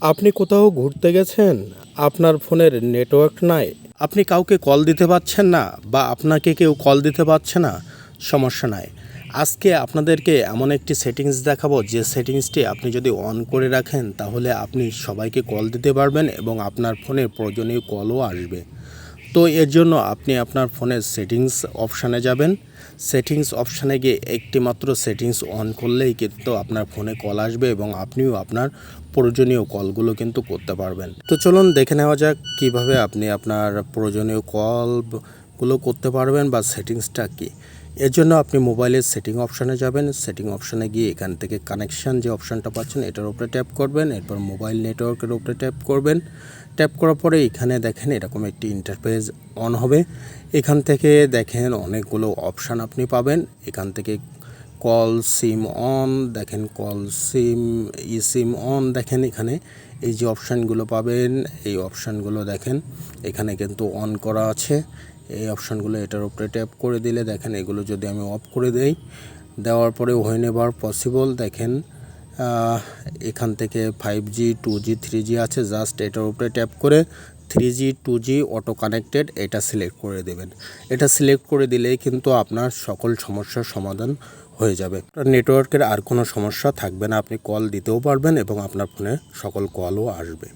আপনি কোথাও ঘুরতে গেছেন? আপনার ফোনের নেটওয়ার্ক নাই। আপনি কাউকে কল দিতে পারছেন না বা আপনাকে কেউ কল দিতে পারছে না, সমস্যা নাই। আজকে আপনাদেরকে এমন একটি সেটিংস দেখাবো, যে সেটিংসটি আপনি যদি অন করে রাখেন, তাহলে আপনি সবাইকে কল দিতে পারবেন এবং আপনার ফোনে প্রয়োজনীয় কলও আসবে। তো এর জন্য আপনি আপনার ফোনের সেটিংস অপশানে যাবেন। সেটিংস অপশানে গিয়ে একটি মাত্র সেটিংস অন করলেই কিন্তু আপনার ফোনে কল আসবে এবং আপনিও আপনার প্রয়োজনীয় কলগুলো কিন্তু করতে পারবেন। তো চলুন দেখে নেওয়া যাক কীভাবে আপনি আপনার প্রয়োজনীয় কলগুলো করতে পারবেন বা সেটিংসটা কি। এর জন্য আপনি মোবাইলের সেটিং অপশানে যাবেন। সেটিং অপশানে গিয়ে এখান থেকে কানেকশান যে অপশানটা পাচ্ছেন, এটার উপরে ট্যাপ করবেন। এরপর মোবাইল নেটওয়ার্কের উপরে ট্যাপ করবেন। ট্যাপ করার পরে এখানে দেখেন এরকম একটি ইন্টারফেস অন হবে। এখান থেকে দেখেন অনেকগুলো অপশান আপনি পাবেন। এখান থেকে কল সিম অন দেখেন call SIM E SIM on দেখেন এখানে এই যে অপশানগুলো পাবেন, এই অপশানগুলো দেখেন। এখানে কিন্তু অন করা আছে। এই অপশানগুলো এটার উপরে ট্যাপ করে দিলে দেখেন এগুলো যদি আমি অফ করে দেই, দেওয়ার পরে হয়ে নেবার পসিবল দেখেন এখান থেকে five G two G three G আছে জাস্ট এটার উপরে ট্যাপ করে three G two G auto connected এটা সিলেক্ট করে দেবেন। এটা সিলেক্ট করে দিলেই কিন্তু আপনার সকল সমস্যার সমাধান হয়ে যাবে। নেটওয়ার্কের আর কোনো সমস্যা থাকবে না, আপনি কল দিতেও পারবেন এবং আপনার ফোনে সকল কলও আসবে।